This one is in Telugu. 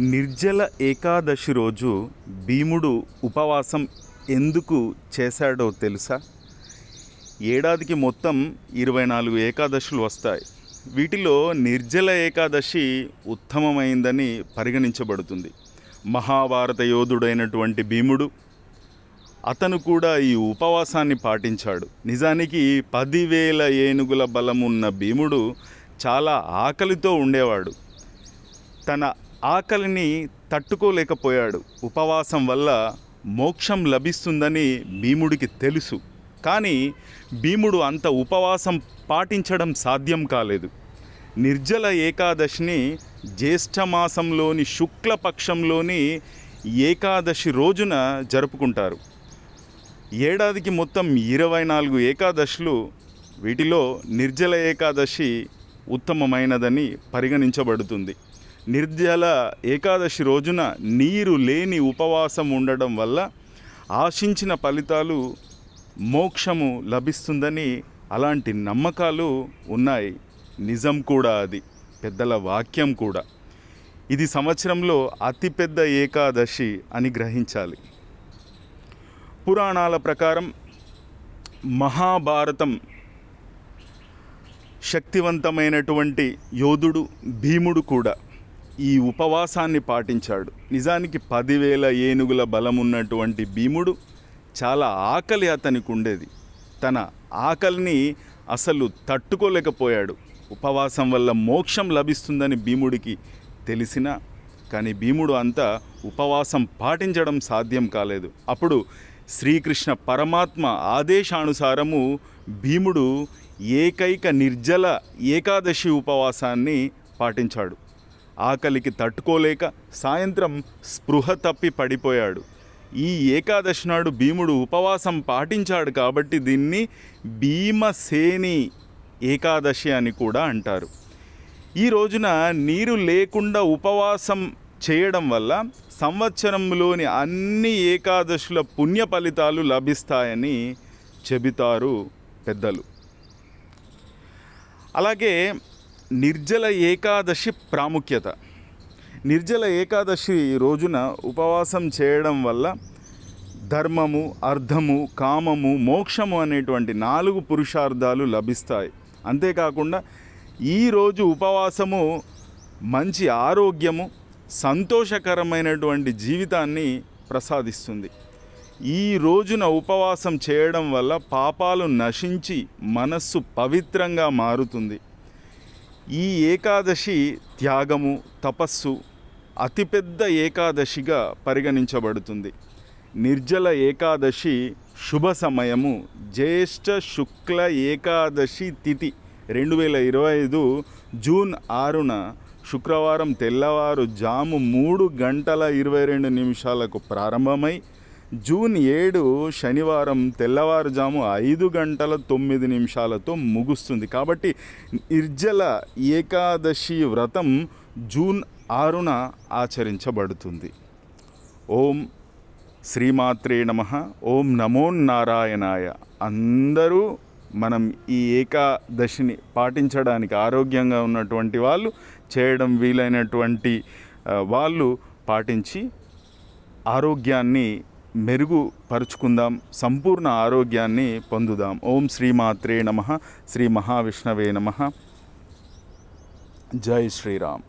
నిర్జల ఏకాదశి రోజు భీముడు ఉపవాసం ఎందుకు చేశాడో తెలుసా? ఏడాదికి మొత్తం ఇరవై నాలుగు ఏకాదశులు వస్తాయి. వీటిలో నిర్జల ఏకాదశి ఉత్తమమైందని పరిగణించబడుతుంది. మహాభారత యోధుడైనటువంటి భీముడు అతను కూడా ఈ ఉపవాసాన్ని పాటించాడు. నిజానికి పదివేల ఏనుగుల బలమున్న భీముడు చాలా ఆకలితో ఉండేవాడు. తన ఆకలిని తట్టుకోలేకపోయాడు. ఉపవాసం వల్ల మోక్షం లభిస్తుందని భీముడికి తెలుసు. కానీ భీముడు అంత ఉపవాసం పాటించడం సాధ్యం కాలేదు. నిర్జల ఏకాదశిని జ్యేష్ఠమాసంలోని శుక్లపక్షంలోని ఏకాదశి రోజున జరుపుకుంటారు. ఏడాదికి మొత్తం ఇరవై నాలుగు ఏకాదశులు వీటిలో నిర్జల ఏకాదశి ఉత్తమమైనదని పరిగణించబడుతుంది. నిర్జల ఏకాదశి రోజున నీరు లేని ఉపవాసం ఉండడం వల్ల ఆశించిన ఫలితాలు మోక్షము లభిస్తుందని అలాంటి నమ్మకాలు ఉన్నాయి. నిజం కూడా అది. పెద్దల వాక్యం కూడా. ఇది సంవత్సరంలో అతిపెద్ద ఏకాదశి అని గ్రహించాలి. పురాణాల ప్రకారం మహాభారతం శక్తివంతమైనటువంటి యోధుడు భీముడు కూడా. ఈ ఉపవాసాన్ని పాటించాడు. నిజానికి పదివేల ఏనుగుల బలమున్నటువంటి భీముడు చాలా ఆకలి అతనికి ఉండేది. తన ఆకలిని అసలు తట్టుకోలేకపోయాడు. ఉపవాసం వల్ల మోక్షం లభిస్తుందని భీముడికి తెలిసిన కానీ భీముడు అంతా ఉపవాసం పాటించడం సాధ్యం కాలేదు. అప్పుడు శ్రీకృష్ణ పరమాత్మ ఆదేశానుసారము భీముడు ఏకైక నిర్జల ఏకాదశి ఉపవాసాన్ని పాటించాడు. ఆకలికి తట్టుకోలేక సాయంత్రం స్పృహ తప్పి పడిపోయాడు. ఈ ఏకాదశి నాడు భీముడు ఉపవాసం పాటించాడు కాబట్టి దీన్ని భీమసేని ఏకాదశి అని కూడా అంటారు. ఈ రోజున నీరు లేకుండా ఉపవాసం చేయడం వల్ల సంవత్సరంలోని అన్ని ఏకాదశుల పుణ్య ఫలితాలు లభిస్తాయని చెబుతారు పెద్దలు. అలాగే నిర్జల ఏకాదశి ప్రాముఖ్యత. నిర్జల ఏకాదశి రోజున ఉపవాసం చేయడం వల్ల ధర్మము అర్థము కామము మోక్షము అనేటువంటి నాలుగు పురుషార్థాలు లభిస్తాయి. అంతేకాకుండా ఈరోజు ఉపవాసము మంచి ఆరోగ్యము సంతోషకరమైనటువంటి జీవితాన్ని ప్రసాదిస్తుంది. ఈ రోజున ఉపవాసం చేయడం వల్ల పాపాలు నశించి మనస్సు పవిత్రంగా మారుతుంది. ఈ ఏకాదశి త్యాగము తపస్సు అతిపెద్ద ఏకాదశిగా పరిగణించబడుతుంది. నిర్జల ఏకాదశి శుభ సమయము జ్యేష్ఠ శుక్ల ఏకాదశి తిథి రెండు వేల ఇరవై ఐదు జూన్ ఆరున శుక్రవారం తెల్లవారు జాము మూడు గంటల ఇరవై రెండు నిమిషాలకు ప్రారంభమై జూన్ ఏడు శనివారం తెల్లవారుజాము ఐదు గంటల తొమ్మిది నిమిషాలతో ముగుస్తుంది. కాబట్టి నిర్జల ఏకాదశి వ్రతం జూన్ ఆరున ఆచరించబడుతుంది. ఓం శ్రీమాత్రే నమ. ఓం నమో నారాయణాయ. అందరూ మనం ఈ ఏకాదశిని పాటించడానికి ఆరోగ్యంగా ఉన్నటువంటి వాళ్ళు చేయడం వీలైనటువంటి వాళ్ళు పాటించి ఆరోగ్యాన్ని మెరుగుపరుచుకుందాం సంపూర్ణ ఆరోగ్యాన్ని పొందుదాం. ఓం శ్రీమాత్రే నమ శ్రీ మహావిష్ణవే నమ. జై శ్రీరామ్.